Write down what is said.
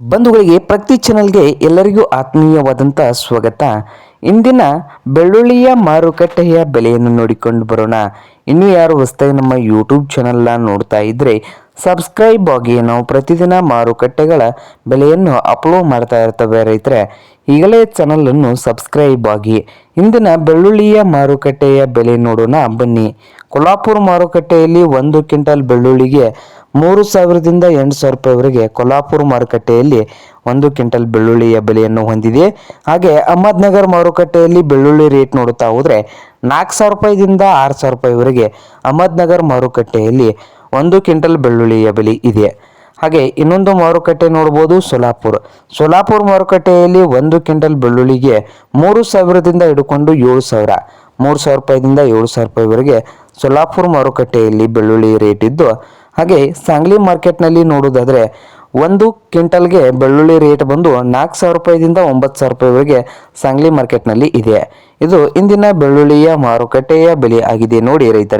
ಬಂಧುಗಳಿಗೆ ಪ್ರತಿ ಚಾನಲ್ಗೆ ಎಲ್ಲರಿಗೂ ಆತ್ಮೀಯವಾದಂಥ ಸ್ವಾಗತ. ಇಂದಿನ ಬೆಳ್ಳುಳ್ಳಿಯ ಮಾರುಕಟ್ಟೆಯ ಬೆಲೆಯನ್ನು ನೋಡಿಕೊಂಡು ಬರೋಣ. ಇನ್ನು ಯಾರು ಹೊಸ್ತಾಗಿ ನಮ್ಮ ಯೂಟ್ಯೂಬ್ ಚಾನಲ್ನ ನೋಡ್ತಾ ಇದ್ದರೆ ಸಬ್ಸ್ಕ್ರೈಬ್ ಆಗಿ ನಾವು ಪ್ರತಿದಿನ ಮಾರುಕಟ್ಟೆಗಳ ಬೆಲೆಯನ್ನು ಅಪ್ಲೋಡ್ ಮಾಡ್ತಾ ಇರ್ತವೆ ರೈತರೆ. ಈಗಲೇ ಚಾನಲನ್ನು ಸಬ್ಸ್ಕ್ರೈಬ್ ಆಗಿ. ಇಂದಿನ ಬೆಳ್ಳುಳ್ಳಿಯ ಮಾರುಕಟ್ಟೆಯ ಬೆಲೆ ನೋಡೋಣ ಬನ್ನಿ. ಕೊಲ್ಲಾಪುರ ಮಾರುಕಟ್ಟೆಯಲ್ಲಿ ಒಂದು ಕ್ವಿಂಟಲ್ ಬೆಳ್ಳುಳ್ಳಿಗೆ ಮೂರು ಸಾವಿರದಿಂದ ಎಂಟು ಸಾವಿರ ರೂಪಾಯಿವರೆಗೆ ಕೊಲ್ಹಾಪುರ ಮಾರುಕಟ್ಟೆಯಲ್ಲಿ ಒಂದು ಕ್ವಿಂಟಲ್ ಬೆಳ್ಳುಳ್ಳಿಯ ಬೆಲೆಯನ್ನು ಹೊಂದಿದೆ. ಹಾಗೆ ಅಹಮದ್ನಗರ್ ಮಾರುಕಟ್ಟೆಯಲ್ಲಿ ಬೆಳ್ಳುಳ್ಳಿ ರೇಟ್ ನೋಡುತ್ತಾ ಹೋದರೆ ನಾಲ್ಕು ಸಾವಿರ ರೂಪಾಯಿದಿಂದ ಆರು ಸಾವಿರ ರೂಪಾಯಿವರೆಗೆ ಅಹಮದ್ನಗರ್ ಮಾರುಕಟ್ಟೆಯಲ್ಲಿ ಒಂದು ಕ್ವಿಂಟಲ್ ಬೆಳ್ಳುಳ್ಳಿಯ ಬೆಲೆ ಇದೆ. ಹಾಗೆ ಇನ್ನೊಂದು ಮಾರುಕಟ್ಟೆ ನೋಡ್ಬೋದು ಸೋಲಾಪುರ್. ಸೋಲಾಪುರ್ ಮಾರುಕಟ್ಟೆಯಲ್ಲಿ ಒಂದು ಕ್ವಿಂಟಲ್ ಬೆಳ್ಳುಳ್ಳಿಗೆ ಮೂರು ಸಾವಿರದಿಂದ ಹಿಡ್ಕೊಂಡು ಏಳು ಸಾವಿರ. ಮೂರು ಸಾವಿರ ರೂಪಾಯಿದಿಂದ ಏಳು ಸಾವಿರ ರೂಪಾಯಿವರೆಗೆ ಸೋಲಾಪುರ್ ಮಾರುಕಟ್ಟೆಯಲ್ಲಿ ಬೆಳ್ಳುಳ್ಳಿ ರೇಟ್ ಇದ್ದು ಹಾಗೆ ಸಾಂಗ್ಲಿ ಮಾರ್ಕೆಟ್ನಲ್ಲಿ ನೋಡೋದಾದರೆ ಒಂದು ಕ್ವಿಂಟಲ್ಗೆ ಬೆಳ್ಳುಳ್ಳಿ ರೇಟ್ ಬಂದು ನಾಲ್ಕು ಸಾವಿರ ರೂಪಾಯಿದಿಂದ ಒಂಬತ್ತು ಸಾವಿರ ರೂಪಾಯಿವರೆಗೆ ಸಾಂಗ್ಲಿ ಮಾರ್ಕೆಟ್ನಲ್ಲಿ ಇದೆ. ಇದು ಇಂದಿನ ಬೆಳ್ಳುಳ್ಳಿಯ ಮಾರುಕಟ್ಟೆಯ ಬೆಲೆ ಆಗಿದೆ. ನೋಡಿ ರೈತರೆ.